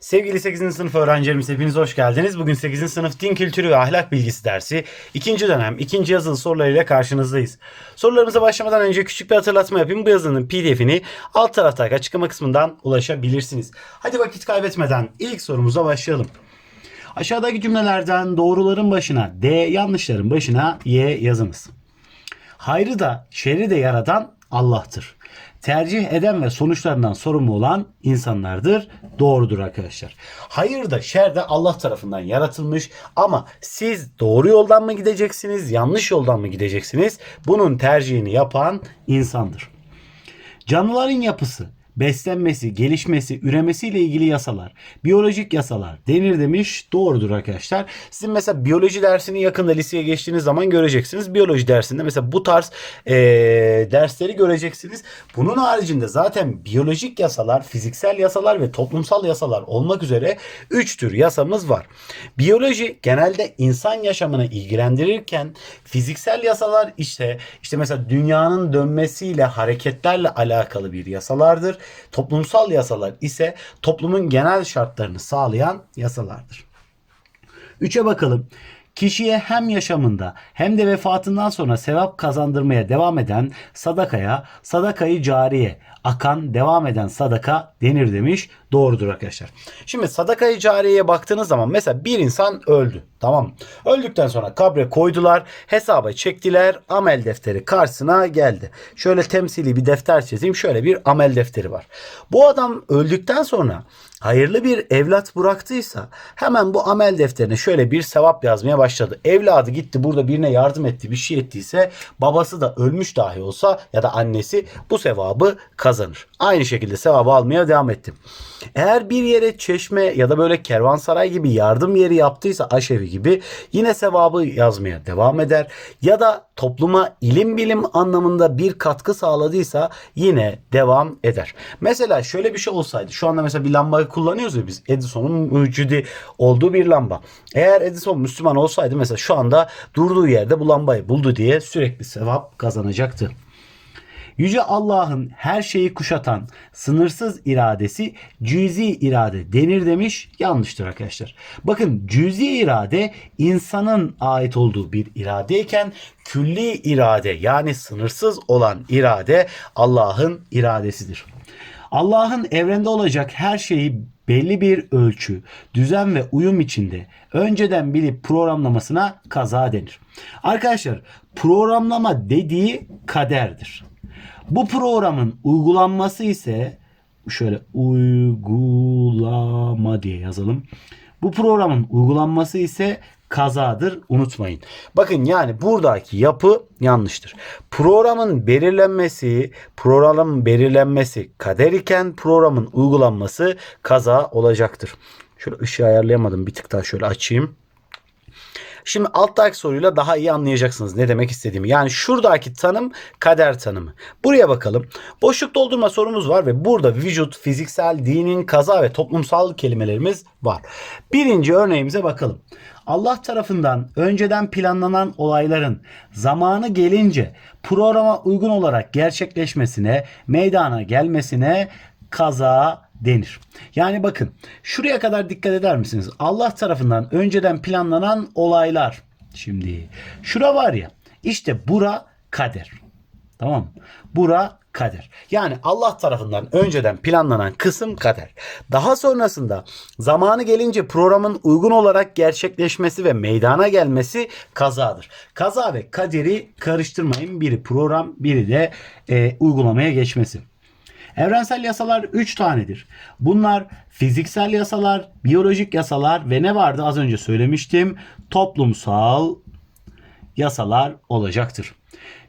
Sevgili 8. sınıf öğrencilerimiz hepiniz hoş geldiniz. Bugün 8. sınıf din kültürü ve ahlak bilgisi dersi ikinci dönem ikinci yazılı sorularıyla karşınızdayız. Sorularımıza başlamadan önce küçük bir hatırlatma yapayım. Bu yazının pdf'ini alt taraftaki açıklama kısmından ulaşabilirsiniz. Hadi vakit kaybetmeden ilk sorumuza başlayalım. Aşağıdaki cümlelerden doğruların başına D, yanlışların başına Y yazınız. Hayrı da şerri de yaratan Allah'tır. Tercih eden ve sonuçlarından sorumlu olan insanlardır. Doğrudur arkadaşlar. Hayır da şer de Allah tarafından yaratılmış ama siz doğru yoldan mı gideceksiniz, yanlış yoldan mı gideceksiniz? Bunun tercihini yapan insandır. Canlıların yapısı, beslenmesi, gelişmesi, üremesiyle ilgili yasalar, biyolojik yasalar denir demiş. Doğrudur arkadaşlar. Sizin mesela biyoloji dersini yakında liseye geçtiğiniz zaman göreceksiniz. Biyoloji dersinde mesela bu tarz eee, dersleri göreceksiniz. Bunun haricinde zaten biyolojik yasalar, fiziksel yasalar ve toplumsal yasalar olmak üzere 3 tür yasamız var. Biyoloji genelde insan yaşamını ilgilendirirken fiziksel yasalar işte işte mesela dünyanın dönmesiyle hareketlerle alakalı bir yasalardır. Toplumsal yasalar ise toplumun genel şartlarını sağlayan yasalardır. 3'e bakalım. Kişiye hem yaşamında hem de vefatından sonra sevap kazandırmaya devam eden sadakaya, sadakayı cariye, akan devam eden sadaka denir demiş. Doğrudur arkadaşlar. Şimdi sadakayı cariyeye baktığınız zaman mesela bir insan öldü. Tamam? Öldükten sonra kabre koydular, hesaba çektiler, amel defteri karşısına geldi. Şöyle temsili bir defter çizeyim. Şöyle bir amel defteri var. Bu adam öldükten sonra hayırlı bir evlat bıraktıysa hemen bu amel defterine şöyle bir sevap yazmaya başladı. Evladı gitti burada birine yardım etti bir şey ettiyse babası da ölmüş dahi olsa ya da annesi bu sevabı kazanır. Aynı şekilde sevabı almaya devam etti. Eğer bir yere çeşme ya da böyle kervansaray gibi yardım yeri yaptıysa aşevi gibi yine sevabı yazmaya devam eder. Ya da topluma ilim bilim anlamında bir katkı sağladıysa yine devam eder. Mesela şöyle bir şey olsaydı şu anda mesela bir lambayı kullanıyoruz ya biz Edison'un mucidi olduğu bir lamba. Eğer Edison Müslüman olsaydı mesela şu anda durduğu yerde bu lambayı buldu diye sürekli sevap kazanacaktı. Yüce Allah'ın her şeyi kuşatan sınırsız iradesi cüzi irade denir demiş. Yanlıştır arkadaşlar. Bakın cüzi irade insanın ait olduğu bir iradeyken külli irade yani sınırsız olan irade Allah'ın iradesidir. Allah'ın evrende olacak her şeyi belli bir ölçü, düzen ve uyum içinde önceden bilip programlamasına kaza denir. Arkadaşlar programlama dediği kaderdir. Bu programın uygulanması ise şöyle uygulama diye yazalım. Bu programın uygulanması ise kazadır unutmayın. Bakın yani buradaki yapı yanlıştır. Programın belirlenmesi, programın belirlenmesi kader iken programın uygulanması kaza olacaktır. Şöyle ışığı ayarlayamadım. Bir tık daha şöyle açayım. Şimdi alttaki soruyla daha iyi anlayacaksınız ne demek istediğimi. Yani şuradaki tanım kader tanımı. Buraya bakalım. Boşluk doldurma sorumuz var ve burada vücut, fiziksel, dinin, kaza ve toplumsal kelimelerimiz var. Birinci örneğimize bakalım. Allah tarafından önceden planlanan olayların zamanı gelince programa uygun olarak gerçekleşmesine, meydana gelmesine kaza denir. Yani bakın şuraya kadar dikkat eder misiniz? Allah tarafından önceden planlanan olaylar. Şimdi şura var ya işte bura kader. Tamam mı? Bura kader. Yani Allah tarafından önceden planlanan kısım kader. Daha sonrasında zamanı gelince programın uygun olarak gerçekleşmesi ve meydana gelmesi kazadır. Kaza ve kaderi karıştırmayın. Biri program, biri de e, uygulamaya geçmesi. Evrensel yasalar 3 tanedir. Bunlar fiziksel yasalar, biyolojik yasalar ve ne vardı az önce söylemiştim? Toplumsal yasalar olacaktır.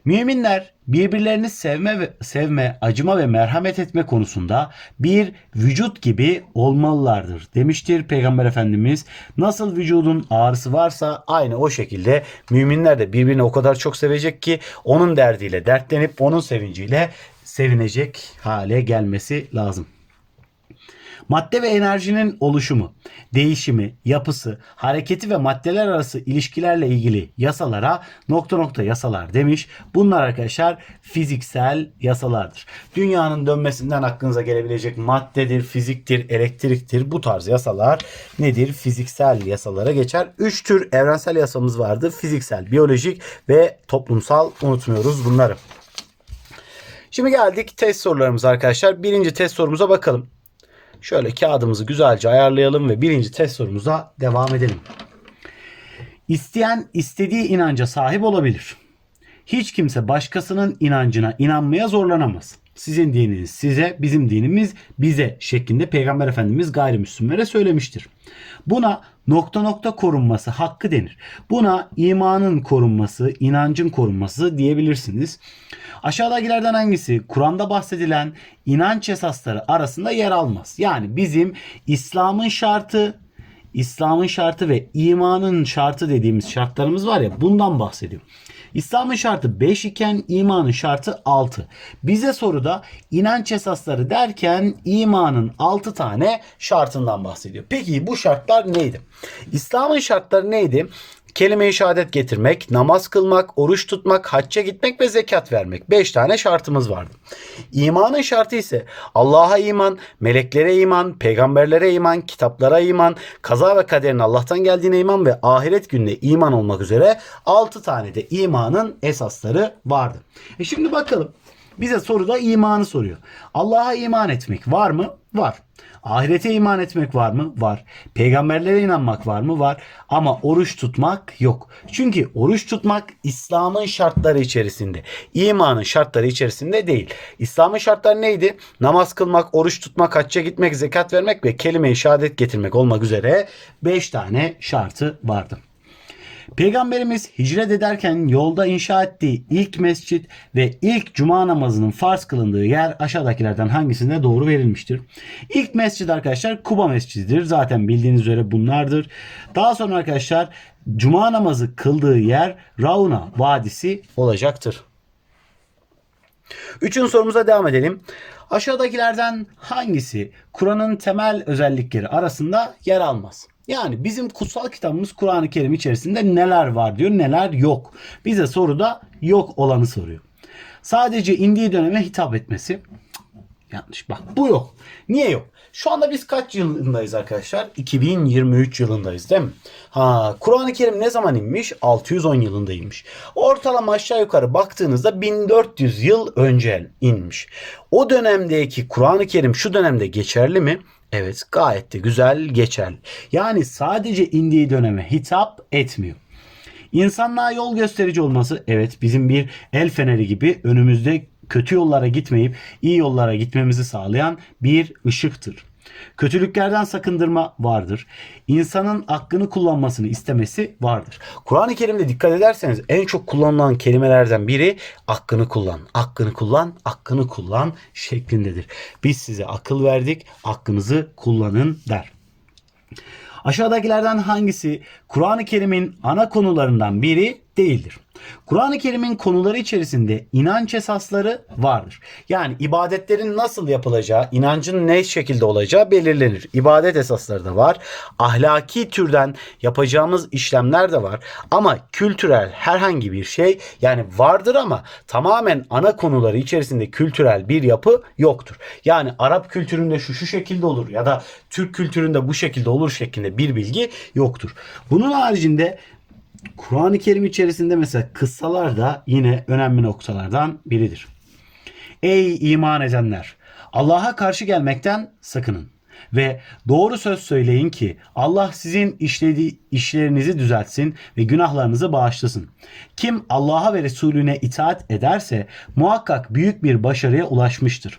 Müminler birbirlerini sevme ve sevme, acıma ve merhamet etme konusunda bir vücut gibi olmalılardır demiştir Peygamber Efendimiz. Nasıl vücudun ağrısı varsa aynı o şekilde müminler de birbirini o kadar çok sevecek ki onun derdiyle dertlenip onun sevinciyle sevinecek hale gelmesi lazım. Madde ve enerjinin oluşumu, değişimi, yapısı, hareketi ve maddeler arası ilişkilerle ilgili yasalara nokta nokta yasalar demiş. Bunlar arkadaşlar fiziksel yasalardır. Dünyanın dönmesinden aklınıza gelebilecek maddedir, fiziktir, elektriktir. Bu tarz yasalar nedir? Fiziksel yasalara geçer. Üç tür evrensel yasamız vardır. Fiziksel, biyolojik ve toplumsal unutmuyoruz bunları. Şimdi geldik test sorularımıza arkadaşlar. Birinci test sorumuza bakalım. Şöyle kağıdımızı güzelce ayarlayalım ve birinci test sorumuza devam edelim. İsteyen istediği inanca sahip olabilir. Hiç kimse başkasının inancına inanmaya zorlanamaz. Sizin dininiz size, bizim dinimiz bize şeklinde Peygamber Efendimiz gayrimüslimlere söylemiştir. Buna nokta nokta korunması hakkı denir. Buna imanın korunması, inancın korunması diyebilirsiniz. Aşağıdakilerden hangisi Kur'an'da bahsedilen inanç esasları arasında yer almaz? Yani bizim İslam'ın şartı, İslam'ın şartı ve imanın şartı dediğimiz şartlarımız var ya bundan bahsediyor. İslam'ın şartı 5 iken imanın şartı 6. Bize soruda inanç esasları derken imanın 6 tane şartından bahsediyor. Peki bu şartlar neydi? İslam'ın şartları neydi? Kelime-i şehadet getirmek, namaz kılmak, oruç tutmak, hacca gitmek ve zekat vermek. 5 tane şartımız vardı. İmanın şartı ise Allah'a iman, meleklere iman, peygamberlere iman, kitaplara iman, kaza ve kaderin Allah'tan geldiğine iman ve ahiret gününe iman olmak üzere 6 tane de imanın esasları vardı. E şimdi bakalım. Bize soruda imanı soruyor. Allah'a iman etmek var mı? Var. Ahirete iman etmek var mı? Var. Peygamberlere inanmak var mı? Var. Ama oruç tutmak yok. Çünkü oruç tutmak İslam'ın şartları içerisinde. İmanın şartları içerisinde değil. İslam'ın şartları neydi? Namaz kılmak, oruç tutmak, hacca gitmek, zekat vermek ve kelime-i şehadet getirmek olmak üzere 5 tane şartı vardı. Peygamberimiz hicret ederken yolda inşa ettiği ilk mescit ve ilk cuma namazının farz kılındığı yer aşağıdakilerden hangisinde doğru verilmiştir? İlk mescid arkadaşlar Kuba Mescididir. Zaten bildiğiniz üzere bunlardır. Daha sonra arkadaşlar cuma namazı kıldığı yer Rauna Vadisi olacaktır. Üçüncü sorumuza devam edelim. Aşağıdakilerden hangisi Kur'an'ın temel özellikleri arasında yer almaz? Yani bizim kutsal kitabımız Kur'an-ı Kerim içerisinde neler var diyor, neler yok. Bize soruda yok olanı soruyor. Sadece indiği döneme hitap etmesi. Yanlış bak bu yok. Niye yok? Şu anda biz kaç yılındayız arkadaşlar? 2023 yılındayız değil mi? Ha, Kur'an-ı Kerim ne zaman inmiş? 610 yılında inmiş. Ortalama aşağı yukarı baktığınızda 1400 yıl önce inmiş. O dönemdeki Kur'an-ı Kerim şu dönemde geçerli mi? Evet gayet de güzel geçerli. Yani sadece indiği döneme hitap etmiyor. İnsanlığa yol gösterici olması evet bizim bir el feneri gibi önümüzde kötü yollara gitmeyip iyi yollara gitmemizi sağlayan bir ışıktır. Kötülüklerden sakındırma vardır. İnsanın hakkını kullanmasını istemesi vardır. Kur'an-ı Kerim'de dikkat ederseniz en çok kullanılan kelimelerden biri hakkını kullan, hakkını kullan, hakkını kullan şeklindedir. Biz size akıl verdik, hakkınızı kullanın der. Aşağıdakilerden hangisi Kur'an-ı Kerim'in ana konularından biri değildir? Kur'an-ı Kerim'in konuları içerisinde inanç esasları vardır. Yani ibadetlerin nasıl yapılacağı, inancın ne şekilde olacağı belirlenir. İbadet esasları da var. Ahlaki türden yapacağımız işlemler de var. Ama kültürel herhangi bir şey yani vardır ama tamamen ana konuları içerisinde kültürel bir yapı yoktur. Yani Arap kültüründe şu şu şekilde olur ya da Türk kültüründe bu şekilde olur şeklinde bir bilgi yoktur. Bunun haricinde Kur'an-ı Kerim içerisinde mesela kıssalar da yine önemli noktalardan biridir. Ey iman edenler! Allah'a karşı gelmekten sakının. Ve doğru söz söyleyin ki Allah sizin işlediği işlerinizi düzeltsin ve günahlarınızı bağışlasın. Kim Allah'a ve Resulüne itaat ederse muhakkak büyük bir başarıya ulaşmıştır.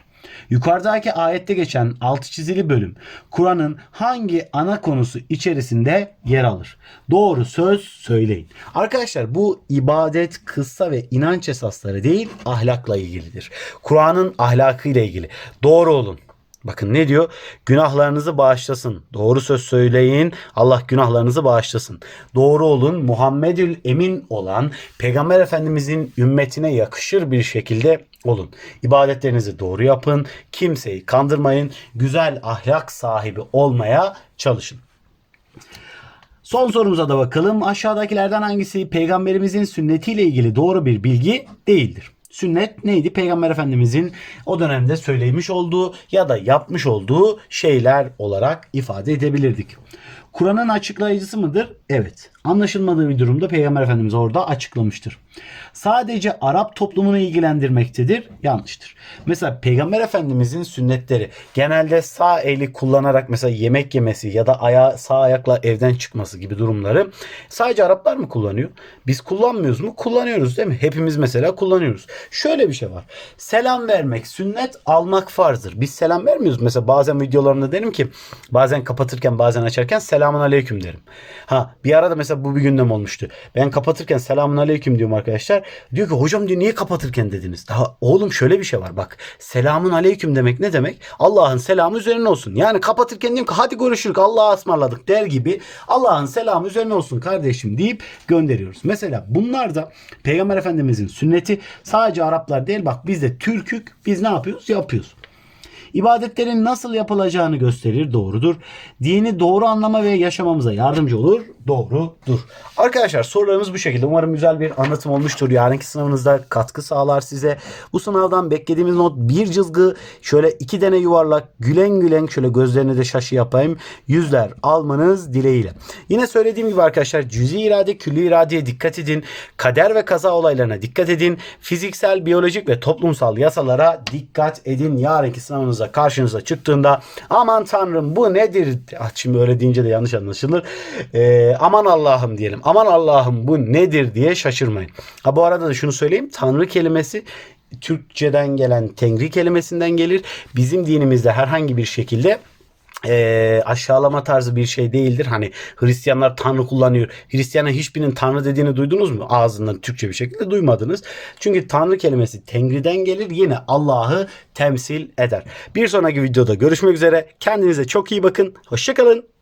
Yukarıdaki ayette geçen altı çizili bölüm Kur'an'ın hangi ana konusu içerisinde yer alır? Doğru söz söyleyin. Arkadaşlar bu ibadet, kıssa ve inanç esasları değil ahlakla ilgilidir. Kur'an'ın ahlakıyla ilgili. Doğru olun. Bakın ne diyor? Günahlarınızı bağışlasın. Doğru söz söyleyin. Allah günahlarınızı bağışlasın. Doğru olun. Muhammedül Emin olan Peygamber Efendimizin ümmetine yakışır bir şekilde olun. İbadetlerinizi doğru yapın. Kimseyi kandırmayın. Güzel ahlak sahibi olmaya çalışın. Son sorumuza da bakalım. Aşağıdakilerden hangisi peygamberimizin sünnetiyle ilgili doğru bir bilgi değildir? Sünnet neydi? Peygamber Efendimizin o dönemde söylemiş olduğu ya da yapmış olduğu şeyler olarak ifade edebilirdik. Kur'an'ın açıklayıcısı mıdır? Evet. Anlaşılmadığı bir durumda Peygamber Efendimiz orada açıklamıştır. Sadece Arap toplumunu ilgilendirmektedir. Yanlıştır. Mesela Peygamber Efendimizin sünnetleri genelde sağ eli kullanarak mesela yemek yemesi ya da aya, sağ ayakla evden çıkması gibi durumları sadece Araplar mı kullanıyor? Biz kullanmıyoruz mu? Kullanıyoruz değil mi? Hepimiz mesela kullanıyoruz. Şöyle bir şey var. Selam vermek sünnet, almak farzdır. Biz selam vermiyoruz. Mesela bazen videolarımda derim ki bazen kapatırken bazen açarken selamun aleyküm derim. Ha bir arada mesela bu bir gündem olmuştu. Ben kapatırken selamun aleyküm diyorum arkadaşlar. Diyor ki hocam diyor niye kapatırken dediniz? Daha oğlum şöyle bir şey var bak. Selamun aleyküm demek ne demek? Allah'ın selamı üzerine olsun. Yani kapatırken diyorum ki hadi görüşürük Allah'a ısmarladık der gibi Allah'ın selamı üzerine olsun kardeşim deyip gönderiyoruz. Mesela bunlar da Peygamber Efendimizin sünneti sadece Araplar değil bak biz de Türkük biz ne yapıyoruz? Yapıyoruz. İbadetlerin nasıl yapılacağını gösterir, doğrudur. Dini doğru anlama ve yaşamamıza yardımcı olur, doğrudur. Arkadaşlar sorularımız bu şekilde. Umarım güzel bir anlatım olmuştur. Yarınki sınavınızda katkı sağlar size. Bu sınavdan beklediğimiz not bir cızgı, şöyle iki tane yuvarlak, gülen gülen şöyle gözlerine de şaşı yapayım. Yüzler almanız dileğiyle. Yine söylediğim gibi arkadaşlar cüzi irade, külli iradeye dikkat edin. Kader ve kaza olaylarına dikkat edin. Fiziksel, biyolojik ve toplumsal yasalara dikkat edin. Yarınki sınavınıza karşınıza çıktığında aman tanrım bu nedir? Ah, şimdi öyle deyince de yanlış anlaşılır. Ee, aman Allah'ım diyelim. Aman Allah'ım bu nedir diye şaşırmayın. Ha bu arada da şunu söyleyeyim. Tanrı kelimesi Türkçeden gelen tengri kelimesinden gelir. Bizim dinimizde herhangi bir şekilde e, aşağılama tarzı bir şey değildir. Hani Hristiyanlar Tanrı kullanıyor. Hristiyanın hiçbirinin Tanrı dediğini duydunuz mu? Ağzından Türkçe bir şekilde duymadınız. Çünkü Tanrı kelimesi Tengri'den gelir. Yine Allah'ı temsil eder. Bir sonraki videoda görüşmek üzere. Kendinize çok iyi bakın. Hoşçakalın.